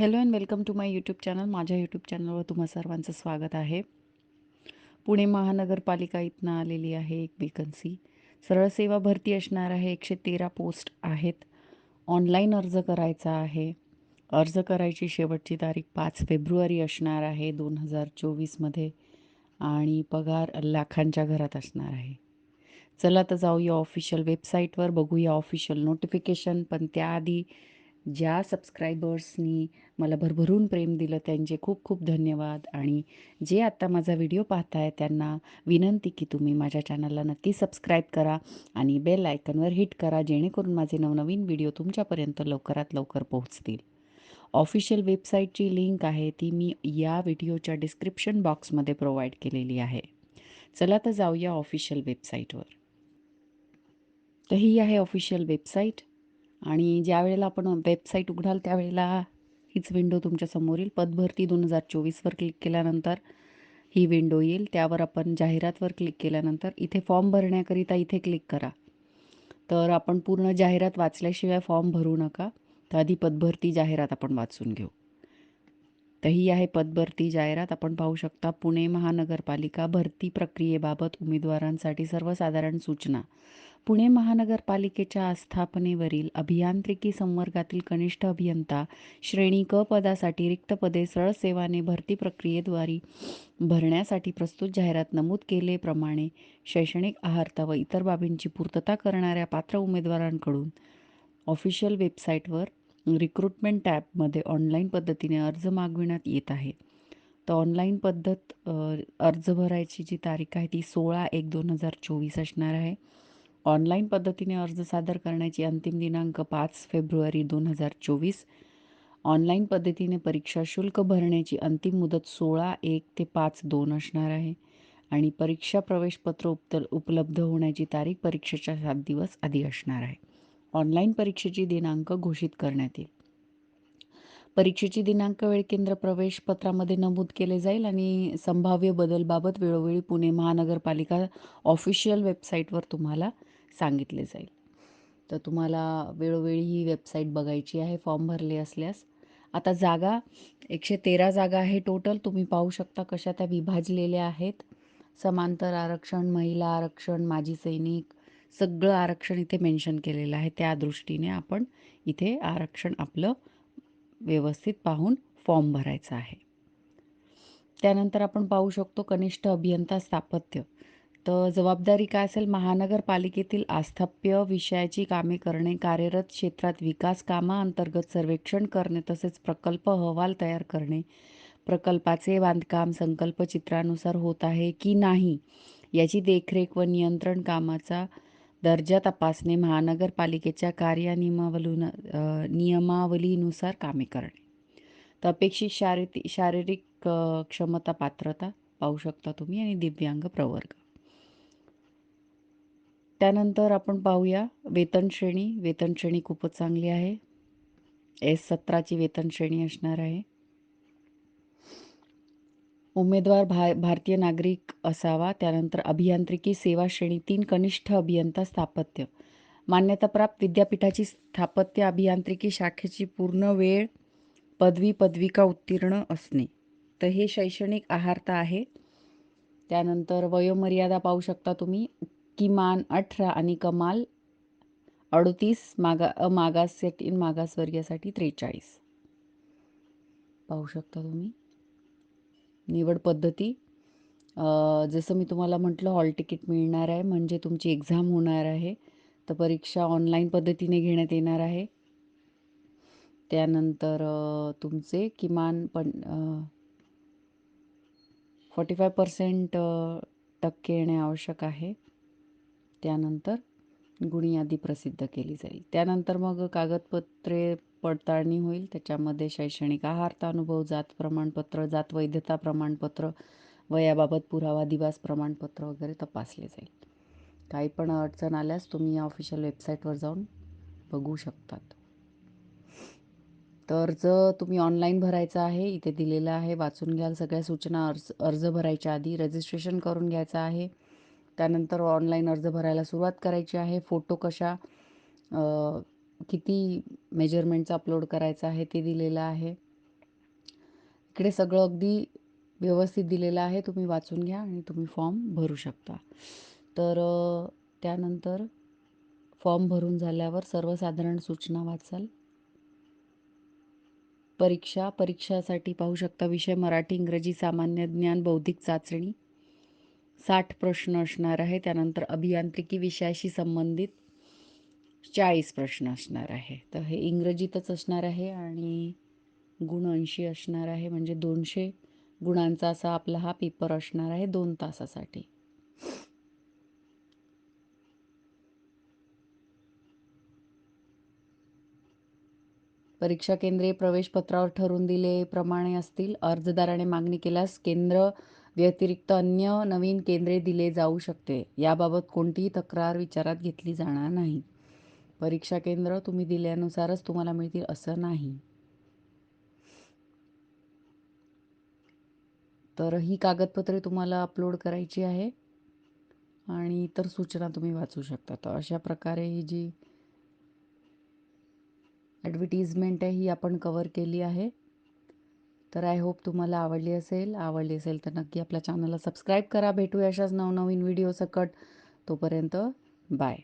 Hello and welcome to my YouTube channel माझ्या YouTube चॅनलवर तुम्हा सर्वांचं स्वागत आहे. पुणे महानगरपालिका इथनं आलेली आहे एक वेकन्सी सरळ सेवा भरती असणार आहे. एकशे तेरा पोस्ट आहेत. ऑनलाईन अर्ज करायचा आहे. अर्ज करायची शेवटची तारीख पाच फेब्रुवारी असणार आहे दोन हजार चोवीसमध्ये आणि पगार लाखांच्या घरात असणार आहे. चला तर जाऊया ऑफिशियल वेबसाईटवर बघूया ऑफिशियल नोटिफिकेशन पण त्याआधी ज्या सबस्क्रायबर्सनी मला भरभरून प्रेम दिलं त्यांचे खूप खूप धन्यवाद. आणि जे आत्ता माझा व्हिडिओ पाहताय त्यांना विनंती की तुम्ही माझ्या चॅनलला नक्की सबस्क्राईब करा आणि बेल आयकनवर हिट करा जेणेकरून माझे नवनवीन व्हिडिओ तुमच्यापर्यंत लवकरात लवकर पोहोचतील. ऑफिशियल वेबसाईटची लिंक आहे ती मी या व्हिडिओच्या डिस्क्रिप्शन बॉक्समध्ये प्रोव्हाइड केलेली आहे. चला तर जाऊया ऑफिशियल वेबसाईटवर तर ही आहे ऑफिशियल वेबसाईट आणि ज्या वेळेला आपण वेबसाईट उघडाल त्यावेळेला हीच विंडो तुमच्यासमोर येईल. पदभरती दोन हजार चोवीसवर क्लिक केल्यानंतर ही विंडो येईल. त्यावर आपण जाहिरातवर क्लिक केल्यानंतर इथे फॉर्म भरण्याकरिता इथे क्लिक करा. तर आपण पूर्ण जाहिरात वाचल्याशिवाय फॉर्म भरू नका. तर आधी पदभरती जाहिरात आपण वाचून घेऊ. तर ही आहे पदभरती जाहिरात. आपण पाहू शकता पुणे महानगरपालिका भरती प्रक्रियेबाबत उमेदवारांसाठी सर्वसाधारण सूचना. पुणे महानगरपालिकेच्या आस्थापनेवरील अभियांत्रिकी संवर्गातील कनिष्ठ अभियंता श्रेणी क पदासाठी रिक्त पदे सरळ सेवाने भरती प्रक्रियेद्वारे भरण्यासाठी प्रस्तुत जाहिरात नमूद केलेप्रमाणे शैक्षणिक आहारता व इतर बाबींची पूर्तता करणाऱ्या पात्र उमेदवारांकडून ऑफिशियल वेबसाईटवर रिक्रुटमेंट टॅबमध्ये ऑनलाईन पद्धतीने अर्ज मागविण्यात येत आहे. तर ऑनलाईन पद्धत अर्ज भरायची जी तारीख आहे ती सोळा एक दोन हजार चोवीस असणार आहे. ऑनलाईन पद्धतीने अर्ज सादर करण्याची अंतिम दिनांक पाच फेब्रुवारी दोन हजार चोवीस. ऑनलाईन पद्धतीने परीक्षा शुल्क भरण्याची अंतिम मुदत सोळा एक ते पाच दोन असणार आहे. आणि परीक्षा प्रवेशपत्र उप उपलब्ध होण्याची तारीख परीक्षेच्या सात दिवस आधी असणार आहे. ऑनलाईन परीक्षेची दिनांक घोषित करण्यात येईल. परीक्षेची दिनांक वेळ केंद्र प्रवेशपत्रामध्ये नमूद केले जाईल आणि संभाव्य बदलबाबत वेळोवेळी पुणे महानगरपालिका ऑफिशियल वेबसाईटवर तुम्हाला सांगितले जाईल. तर तुम्हाला वेळोवेळी ही वेबसाईट बघायची आहे फॉर्म भरले असल्यास. आता जागा एकशे तेरा जागा आहे टोटल. तुम्ही पाहू शकता कशा त्या विभाजलेल्या आहेत. समांतर आरक्षण महिला आरक्षण माजी सैनिक सगळं आरक्षण इथे मेन्शन केलेलं आहे. त्या दृष्टीने आपण इथे आरक्षण आपलं व्यवस्थित पाहून फॉर्म भरायचा आहे. त्यानंतर आपण पाहू शकतो कनिष्ठ अभियंता स्थापत्य. तर जबाबदारी काय असेल? महानगरपालिकेतील आस्थाप्य विषयाची कामे करणे कार्यरत क्षेत्रात विकास कामाअंतर्गत सर्वेक्षण करणे तसेच प्रकल्प अहवाल तयार करणे प्रकल्पाचे बांधकाम संकल्पचित्रानुसार होत आहे की नाही याची देखरेख व नियंत्रण कामाचा दर्जा तपासणे महानगरपालिकेच्या कार्यानियमावलू नियमावलीनुसार कामे करणे. तर अपेक्षित शारीरिक शारीरिक क्षमता पात्रता पाहू शकता तुम्ही आणि दिव्यांग प्रवर्ग. त्यानंतर आपण पाहूया वेतन श्रेणी. वेतन श्रेणी खूपच चांगली आहे. एस सतराची वेतन श्रेणी असणार आहे. उमेदवार भा भारतीय नागरिक असावा त्यानंतर अभियांत्रिकी सेवा श्रेणी तीन कनिष्ठ अभियंता स्थापत्य. मान्यताप्राप्त विद्यापीठाची स्थापत्य अभियांत्रिकी शाखेची पूर्ण वेळ पदवी पदविका उत्तीर्ण असणे. तर हे शैक्षणिक आहारता आहे. त्यानंतर वयोमर्यादा पाहू शकता तुम्ही. किमान अठरा आणि कमाल अडतीस मागा अमागाससाठी मागासवर्गीयासाठी त्रेचाळीस. पाहू शकता तुम्ही. निवड पद्धती. जसं मी तुम्हाला म्हटलं हॉल तिकीट मिळणार आहे म्हणजे तुमची एक्झाम होणार आहे. तर परीक्षा ऑनलाईन पद्धतीने घेण्यात येणार आहे. त्यानंतर तुमचे किमान पण फोर्टी फाय पर्सेंट टक्के येणे आवश्यक आहे. त्यानंतर गुणी यादी प्रसिद्ध केली जाईल. त्यानंतर मग कागदपत्रे पडताळणी होईल. त्याच्यामध्ये शैक्षणिक आहारता अनुभव जात प्रमाणपत्र जात वैधता प्रमाणपत्र वयाबाबत पुरावा दिवास प्रमाणपत्र वगैरे तपासले जाईल. काही पण अडचण आल्यास तुम्ही या ऑफिशियल वेबसाईटवर जाऊन बघू शकतात. तर अर्ज तुम्ही ऑनलाईन भरायचा आहे इथे दिलेलं आहे वाचून घ्याल सगळ्या सूचना अर्ज अर्ज भरायच्या आधी रजिस्ट्रेशन करून घ्यायचं आहे त्यानंतर ऑनलाईन अर्ज भरायला सुरुवात करायची आहे. फोटो कशा किती मेजरमेंटचा अपलोड करायचा आहे ते दिलेलं आहे. इकडे सगळं अगदी व्यवस्थित दिलेलं आहे. तुम्ही वाचून घ्या आणि तुम्ही फॉर्म भरू शकता. तर त्यानंतर फॉर्म भरून झाल्यावर सर्वसाधारण सूचना वाचाल. परीक्षा परीक्षासाठी पाहू शकता विषय मराठी इंग्रजी सामान्य ज्ञान बौद्धिक चाचणी. साठ प्रश्न असणार आहे. त्यानंतर अभियांत्रिकी विषयाशी संबंधित चाळीस प्रश्न असणार आहे. तर हे इंग्रजीतच असणार आहे आणि गुण ऐंशी असणार आहे. म्हणजे दोनशे गुणांचा असा आपला हा पेपर असणार आहे दोन तासासाठी. परीक्षा केंद्रे प्रवेशपत्रावर ठरवून दिलेप्रमाणे असतील. अर्जदाराने मागणी केल्यास केंद्र व्यतिरिक्त अन्य नवीन केंद्रे दिले जाऊ शकते. याबाबत कोणतीही तक्रार विचारात घेतली जाणार नाही. परीक्षा केंद्र तुम्ही दिल्यानुसारच तुम्हाला मिळतील असं नाही. तर ही कागदपत्रे तुम्हाला अपलोड करायची आहे आणि इतर सूचना तुम्ही वाचू शकता. तर अशा प्रकारे ही जी ॲडव्हर्टिजमेंट आहे ही आपण कवर केली आहे. तर आय होप तुम्हाला आवडली असेल. आवडली असेल तर नक्की आपल्या चॅनलला सबस्क्राईब करा. भेटूया अशाच नवनवीन व्हिडिओ सकट. तोपर्यंत बाय